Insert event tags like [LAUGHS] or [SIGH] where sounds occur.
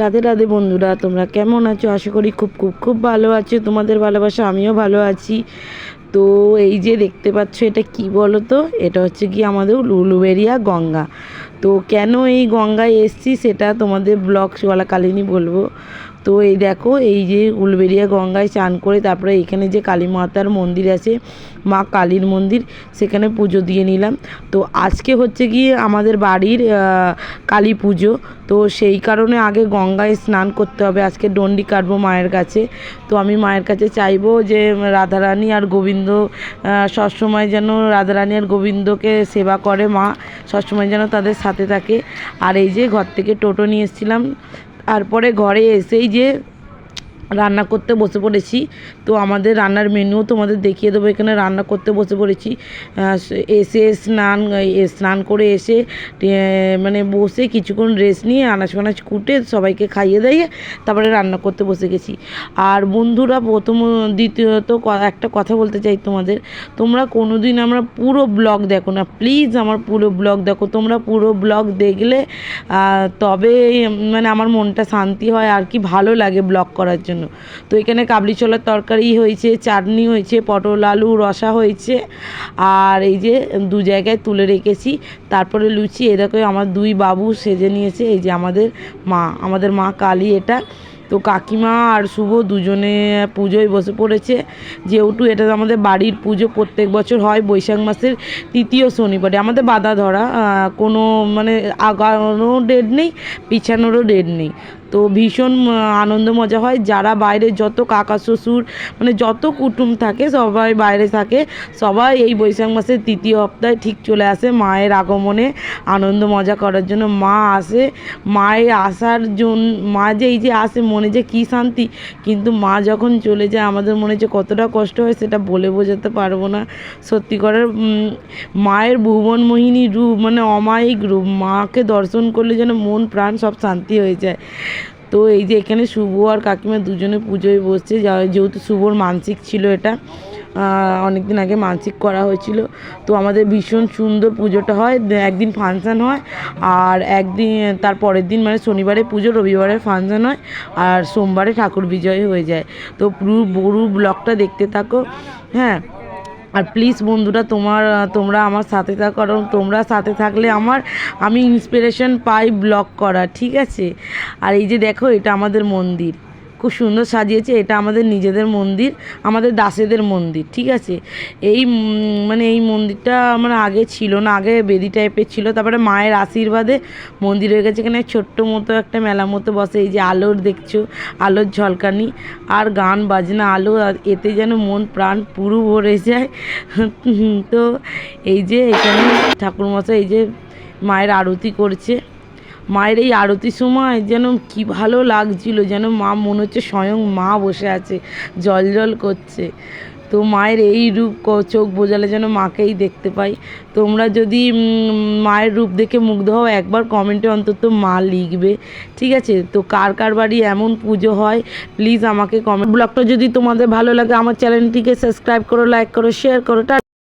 রাধে রাধে বন্ধুরা, তোমরা কেমন আছো? আশা করি খুব খুব খুব ভালো আছো। তোমাদের ভালোবাসা, আমিও ভালো আছি। তো এই যে দেখতে পাচ্ছ, এটা কি বলো তো এটা হচ্ছে কি আমাদের লুলুবেরিয়া গঙ্গা। তো কেন এই গঙ্গায় এসছি, সেটা তোমাদের ব্লগ চলাকালীনই বলব। তো এই দেখো, এই যে উলবেরিয়া গঙ্গায় চান করে তারপরে এখানে যে কালী মাতার মন্দির আছে, মা কালীর মন্দির, সেখানে পুজো দিয়ে নিলাম। তো আজকে হচ্ছে গিয়ে আমাদের বাড়ির কালী পুজো। তো সেই কারণে আগে গঙ্গায় স্নান করতে হবে। আজকে ডন্ডি কাটবো মায়ের কাছে। তো আমি মায়ের কাছে চাইব যে রাধারানী আর গোবিন্দ সবসময় যেন রাধারানী আর গোবিন্দকে সেবা করে মা, সবসময় যেন তাদের সাথে থাকে। আর এই যে ঘর থেকে টোটো নিয়ে এসেছিলাম তারপরে ঘরে এসেই যে রান্না করতে বসে পড়েছি। তো আমাদের রান্নার মেনুও তোমাদের দেখিয়ে দেবো। এখানে রান্না করতে বসে পড়েছি। এসে স্নান স্নান করে এসে মানে বসে কিছুক্ষণ রেস্ট নিয়ে আনাজ ফানাজ কুটে সবাইকে খাইয়ে দিয়ে তারপরে রান্না করতে বসে গেছি। আর বন্ধুরা, প্রথম, দ্বিতীয়ত একটা কথা বলতে চাই তোমাদের। তোমরা কোনো দিন আমরা পুরো ব্লগ দেখো না। প্লিজ আমার পুরো ব্লগ দেখো। তোমরা পুরো ব্লগ দেখলে তবে মানে আমার মনটা শান্তি হয় আর কি ভালো লাগে ব্লগ করার জন্য। তো এখানে কাবলি ছোলার তরকারি হয়েছে, চাটনি হয়েছে, পটল, আলু, রসা হয়েছে। আর এই যে দু জায়গায় তুলে রেখেছি। তারপরে লুচি এ দেখো আমার দুই বাবু সেজে নিয়েছে, এই যে আমাদের মা আমাদের মা কালী এটা। তো কাকিমা আর শুভ দুজনে পুজোয় বসে পড়েছে। যেহেতু এটা আমাদের বাড়ির পুজো, প্রত্যেক বছর হয়, বৈশাখ মাসের তৃতীয় শনিবারে। আমাদের বাধা ধরা কোনো মানে আগানোরও ডেট নেই, পিছানোরও ডেট নেই। তো ভীষণ আনন্দ, মজা হয়। যারা বাইরে যত কাকা, শ্বশুর মানে যত কুটুম থাকে, সবাই বাইরে থাকে। সবাই এই বৈশাখ মাসের তৃতীয় সপ্তাহে ঠিক চলে আসে মায়ের আগমনে আনন্দ, মজা করার জন্য। মা আসে, মায়ের আসার জন্য, মা যে এই যে আসে, মনে যে কী শান্তি। কিন্তু মা যখন চলে যায়, আমাদের মনে যে কতটা কষ্ট হয়, সেটা বলে বোঝাতে পারব না। সত্যি করে মায়ের ভুবন মোহিনী রূপ মানে অমায়িক রূপ। মাকে দর্শন করলে যেন মন, প্রাণ সব শান্তি হয়ে যায়। তো এই যে এখানে শুভ আর কাকিমা দুজনে পুজোয় বসছে যেহেতু শুভর মানসিক ছিল এটা অনেক দিন আগে মানসিক করা হয়েছিল। তো আমাদের ভীষণ সুন্দর পুজোটা হয়, একদিন ফাংশান হয়, আর একদিন, তার পরের দিন মানে শনিবারে পুজো, রবিবারে ফাংশান হয়, আর সোমবারে ঠাকুর বিজয় হয়ে যায়। তো পুরো বড়ু ব্লগটা দেখতে থাকো হ্যাঁ। আর প্লিজ বন্ধুরা, তোমার, তোমরা আমার সাথে থাকো, কারণ তোমরা সাথে থাকলে আমার, আমি ইন্সপিরেশন পাই ব্লগ করা ঠিক আছে? আর এই যে দেখো, এটা আমাদের মন্দির। খুব সুন্দর সাজিয়েছে। এটা আমাদের নিজেদের মন্দির, আমাদের দাসেদের মন্দির, ঠিক আছে? এই মানে এই মন্দিরটা আমার আগে ছিল না, আগে বেদি টাইপের ছিল। তারপরে মায়ের আশীর্বাদে মন্দির হয়ে গেছে এখানে। ছোট্ট মতো একটা মেলা মতো বসে, এই যে আলোর দেখছ, আলোর ঝলকানি আর গান, বাজনা, আলো এতে যেন মন, প্রাণ পুরো ভরে যায়। [LAUGHS] তো এই যে এখানে ঠাকুরমশাই এই যে মায়ের আরতি করছে। মায়ের এই আরতির সময় যেন কি ভালো লাগছিল, যেন মা মনে হচ্ছে স্বয়ং মা বসে আছে, জল জল করছে। তো মায়ের এই রূপ চোখ বোঝালে যেন মাকেই দেখতে পাই। তোমরা যদি মায়ের রূপ দেখে মুগ্ধ হও, একবার কমেন্টে অন্তত মা লিখবে, ঠিক আছে? তো কার কার বাড়ি এমন পুজো হয়? প্লিজ আমাকে কমেন্ট ব্লগটা যদি তোমাদের ভালো লাগে, আমার চ্যানেলটিকে সাবস্ক্রাইব করো লাইক করো শেয়ার করো